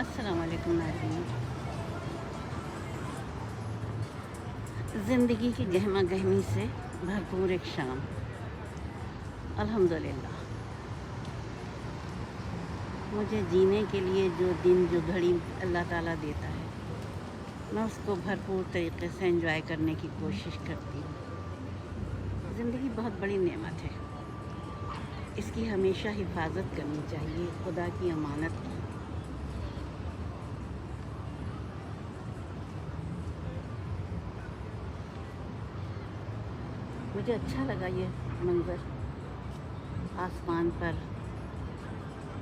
السلام علیکم، ناظرین۔ زندگی کی گہما گہمی سے بھرپور ایک شام۔ الحمدللہ۔ مجھے جینے کے لیے جو دن، جو گھڑی اللہ تعالیٰ دیتا ہے، میں اس کو بھرپور طریقے سے انجوائے کرنے کی کوشش کرتی ہوں۔ زندگی بہت بڑی نعمت ہے۔ اس کی ہمیشہ حفاظت کرنی چاہیے، خدا کی امانت کی۔ مجھے اچھا لگا یہ منظر۔ آسمان پر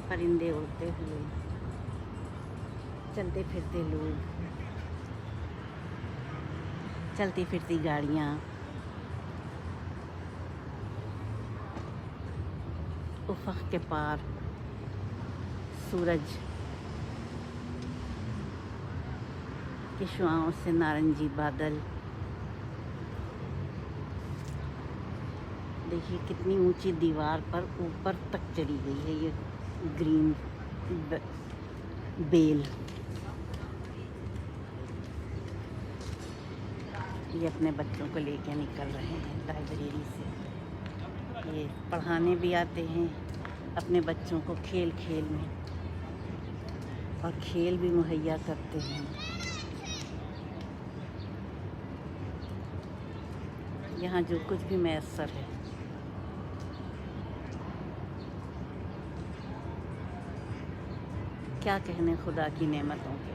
پرندے اڑتے ہوئے، چلتے پھرتے لوگ، چلتی پھرتی گاڑیاں۔ افق کے پار سورج کی شعاؤں سے نارنجی بادل۔ دیکھیے کتنی اونچی دیوار پر اوپر تک چلی گئی ہے یہ گرین بیل۔ یہ اپنے بچوں کو لے کے نکل رہے ہیں لائبریری سے۔ یہ پڑھانے بھی آتے ہیں اپنے بچوں کو کھیل کھیل میں۔ اور کھیل بھی مہیا کرتے ہیں۔ یہاں جو کچھ بھی میسر ہے۔ کیا کہنے خدا کی نعمتوں کے؟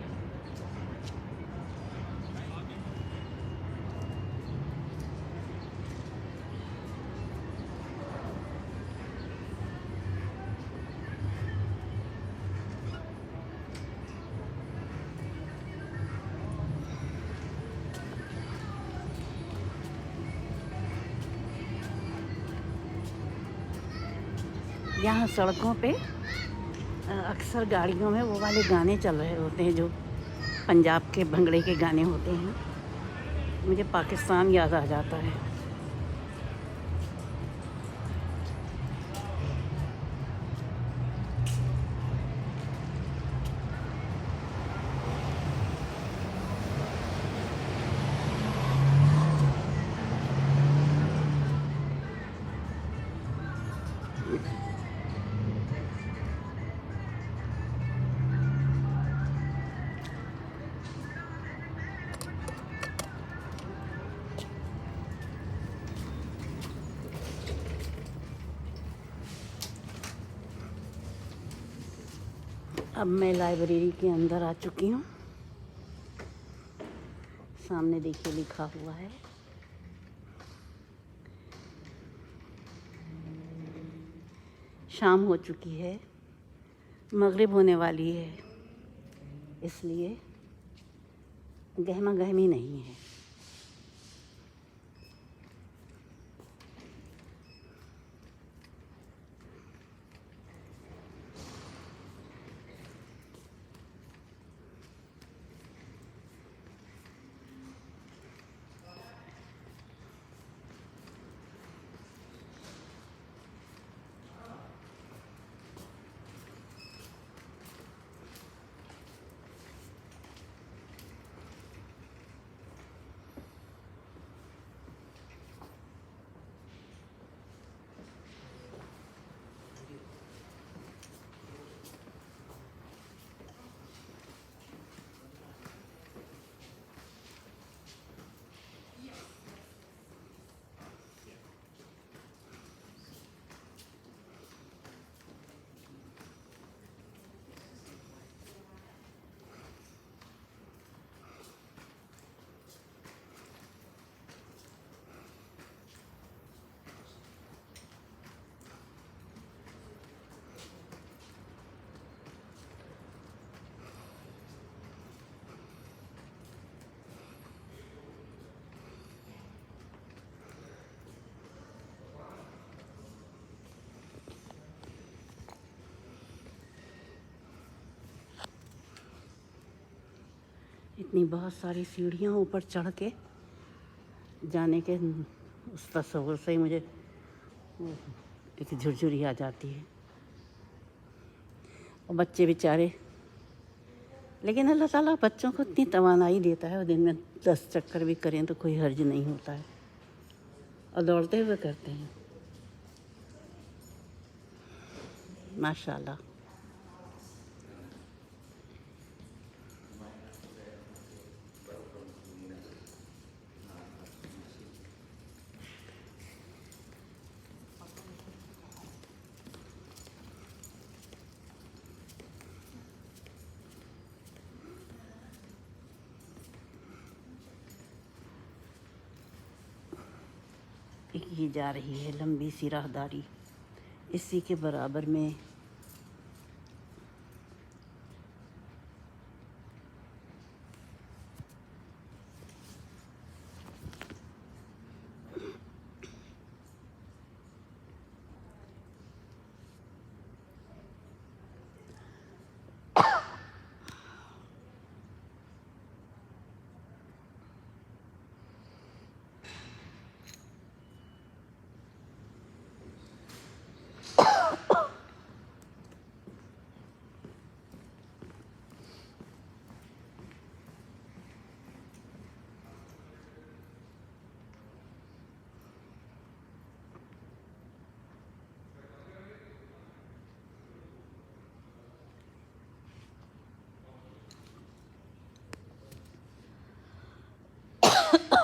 یہاں سڑکوں پہ اکثر گاڑیوں میں وہ والے گانے چل رہے ہوتے ہیں جو پنجاب کے بھنگڑے کے گانے ہوتے ہیں۔ مجھے پاکستان یاد آ جاتا ہے۔ اب میں لائبریری کے اندر آ چکی ہوں۔ سامنے دیکھیے لکھا ہوا ہے۔ شام ہو چکی ہے۔ مغرب ہونے والی ہے۔ اس لیے گہما گہمی نہیں ہے۔ اتنی بہت ساری سیڑھیاں اوپر چڑھ کے جانے کے اس تصور سے ہی مجھے ایک جھرجھری آ جاتی ہے۔ اور بچے بیچارے، لیکن اللہ تعالیٰ بچوں کو اتنی توانائی دیتا ہے اور دن میں دس چکر بھی کریں تو کوئی حرج نہیں ہوتا ہے۔ اور دوڑتے ہوئے کرتے ہیں۔ ماشاء اللہ کی جا رہی ہے لمبی سی راہداری۔ اسی کے برابر میں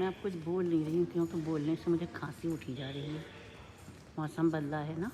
میں اب کچھ بول نہیں رہی ہوں کیونکہ بولنے سے مجھے کھانسی اٹھی جا رہی ہے۔ موسم بدلا ہے نا۔